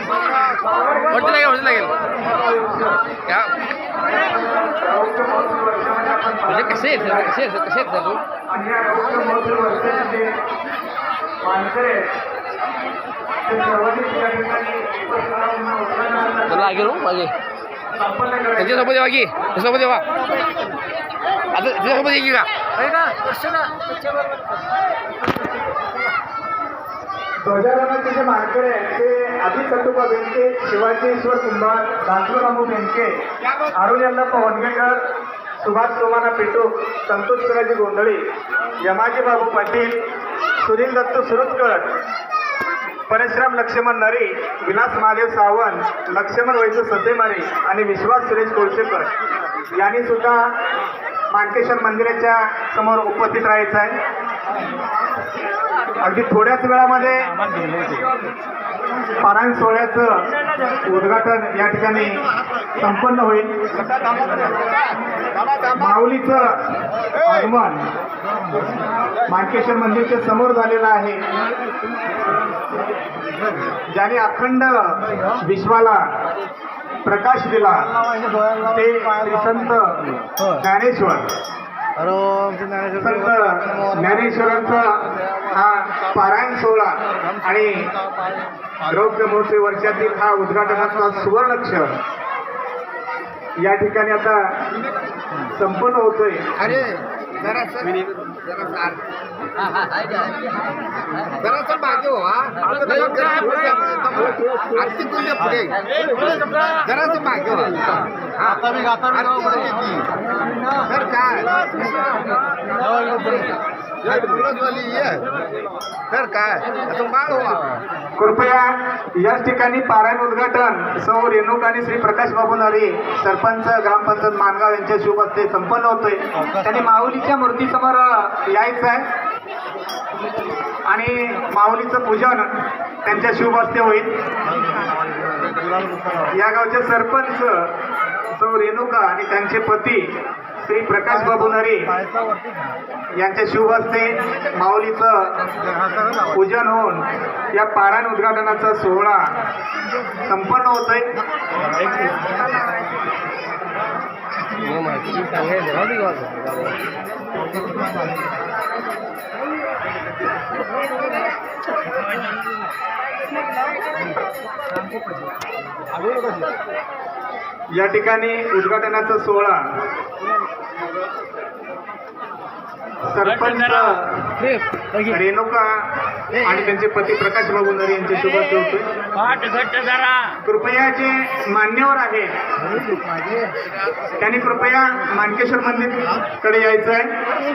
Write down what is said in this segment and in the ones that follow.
वरती लागेल वरती लागेल क्या म्हणजे कसे आहेत सर? कसे आहेत सर? कसे आहेत सर लोक? आणि या रौद्र महोत्सव वर्षाचे जे मानकरी आहेत, ते सर्वांनी या ठिकाणी उपस्थित राहून उत्साहानं तर लागेल हो मागे संपन्न करायचे. त्यांच्यासोबत येवा की त्याच्यासोबत येवा आता त्याच्यासोबत ये की का ध्वजारोहणाचे जे मानकरी आहेत ते आधी सटुबा बेंके शिवाजी ईश्वर कुंभार दासवरामू बेंके अरुण यल्लप्पा वनगेकर सुभाष सोमाना पिटू संतोष शिवाजी गोंधळी यमाजी बाबू पाटील सुनील दत्त सुरतकर परशुराम लक्ष्मण नरी विलास महादेव सावंत लक्ष्मण वैद्य ससेमारे आणि विश्वास सुरेश कोळशेकर. यांनी सुद्धा मानकेश्वर मंदिराच्या समोर उपस्थित राहायचं आहे. अगदी थोड्याच वेळामध्ये पारायण सोहळ्याचं उद्घाटन या ठिकाणी संपन्न होईल. माऊलीचं आगमन माणकेश्वर मंदिरच्या समोर झालेलं आहे. ज्याने अखंड विश्वाला प्रकाश दिला ते संत ज्ञानेश्वर. संत ज्ञानेश्वरांचा हा पारायण सोहळा आणि रौप्य महोत्सवी वर्षातील हा उद्घाटनाचा सुवर्णक्ष या ठिकाणी आता संपन्न होतोय. अरे जरा जरा मागे हो आर्थिक पुढे जरा मागे हो तर काय तर काय आता माळ हो कृपया याच ठिकाणी पारायण उद्घाटन सौ रेणुका आणि श्री प्रकाश बाबू नरे सरपंच ग्रामपंचायत मानगाव यांच्या शुभ हस्ते संपन्न होतोय. त्यांनी माऊलीच्या मूर्तीसमोर यायचं आहे. आणि माऊलीचं पूजन त्यांच्या शुभ हस्ते होईल. या गावचे सरपंच सौ रेणुका आणि त्यांचे पती श्री प्रकाश बाबू नरे यांच्या शुभ हस्ते माऊलीचं पूजन होऊन या पारायण उद्घाटनाचा सोहळा संपन्न होतोय. या ठिकाणी उद्घाटनाचा सोहळा सरपंच रेणुका आणि त्यांचे पती प्रकाश बाबू नरे यांचे शुभ कृपया जे मान्यवर आहेत त्यांनी कृपया मानकेश्वर मंदिरकडे यायचं आहे.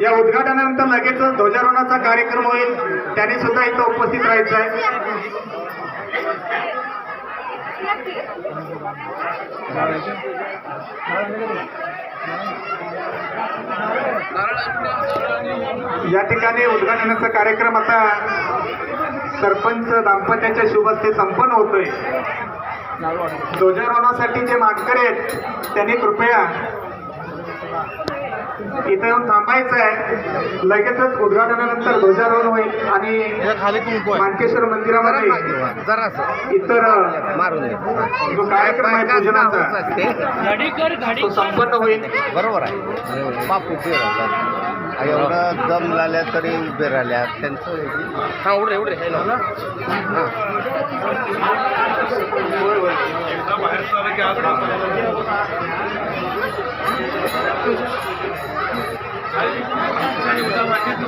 या उद्घाटनानंतर लगेच ध्वजारोहणाचा कार्यक्रम होईल. त्यांनी सुद्धा इथं उपस्थित राहायचं आहे. या ठिकाणी उद्घाटनाचा कार्यक्रम आता सरपंच दाम्पत्याच्या शुभ हस्ते संपन्न होतोय. ध्वजारोहणासाठी जे मानकरी आहेत त्यांनी कृपया इथं येऊन थांबायचं आहे. लगेचच उद्घाटनानंतर ध्वजारोहण होईल आणि मानकेश्वर मंदिरामध्ये जरा इतर जो कार्यक्रम आहे पूजनाचा तो संपन्न होईल. बरोबर आहे. बापू एवढं दम लागल्या तरी उभे राहिल्या. त्यांचं हा उडे उडे हे ना हा. ज्याने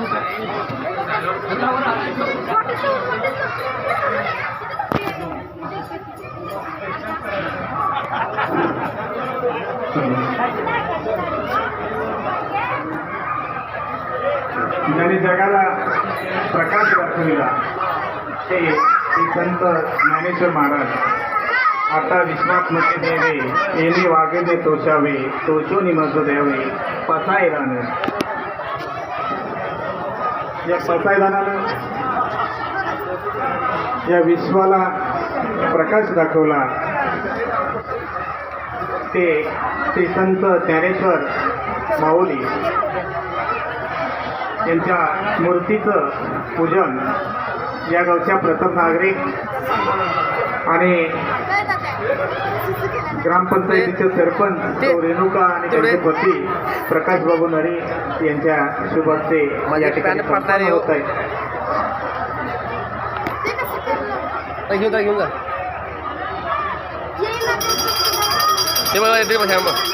जगाला प्रकाश दाखविला. ते संत ज्ञानेश्वर महाराज. आता विश्वासमध्ये देवे येणे वागेने तोशावे तोशो निमज द्यावे पसायदान या पसायदानानं या विश्वाला प्रकाश दाखवला. ते श्री संत ज्ञानेश्वर माऊली यांच्या मूर्तीचं पूजन या गावच्या प्रथम नागरिक आणि ग्रामपंचायतीचे सरपंच ते- रेणुका आणि त्यांचे पती प्रकाश बाबू नरे यांच्या शुभ हस्ते माझ्या या ठिकाणी ठिकाणी पडणारे संपन्न होत आहे. घेऊन जा घेऊन जा ते बघा येते बघा.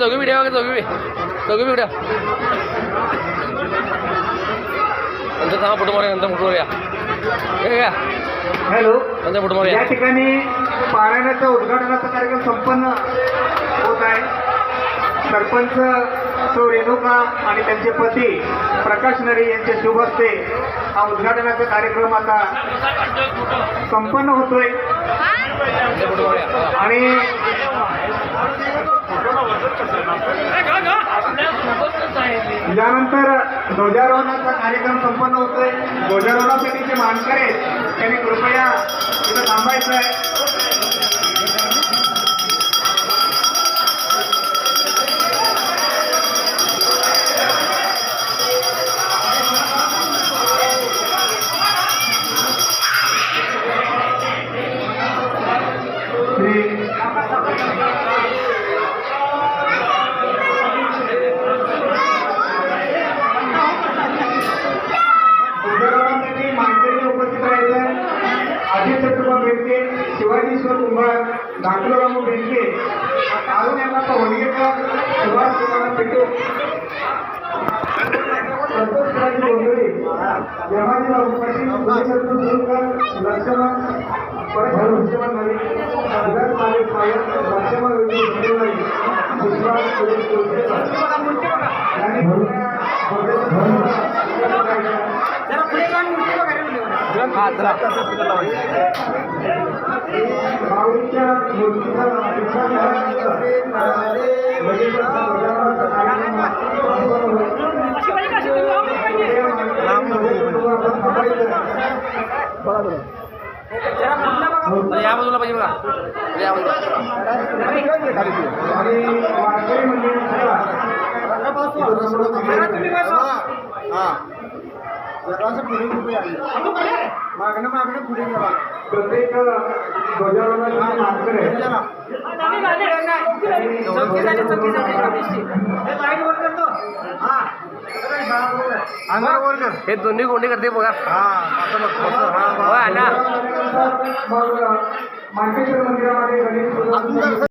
चौघी बी ठेवा का चौघी बी. चौघी ठेवा नंतर थांबा फोटो मारूया नंतर फोटो मारूया. घ्या. हॅलो. नंतर फोटो या मारूया ठिकाणी पारायणाचा उद्घाटनाचा कार्यक्रम संपन्न होत आहे. सरपंच सौ रेणुका आणि त्यांचे पती प्रकाश नरे यांच्या शुभ हस्ते हा उद्घाटनाचा कार्यक्रम आता संपन्न होतोय. आणि यानंतर ध्वजारोहणाचा कार्यक्रम संपन्न होतोय. ध्वजारोहणासाठी जे मानकर आहेत त्यांनी कृपया इथं थांबायचं आहे शिवाजीश्वर कुंभार धाकलोरामू बेंके अरुण यांना पवनगेकर सुभाष कुमार पेटो संतोष राजी गोंधळे पाटील उदयचंद्र सुरकर लक्ष्मण परत लक्ष्मण नवी विराट माले सायक लक्ष्मण सुरेश संपन्न होईल. अरे या बाजूला पाहिजे बघा. या बाजूला. प्रत्येक ध्वजारोहणाचे मानकर आहे. हे दोन्ही गोंडी करते बघा. हो, अण्णा मग मानकेश्वर मंदिरामध्ये गणेश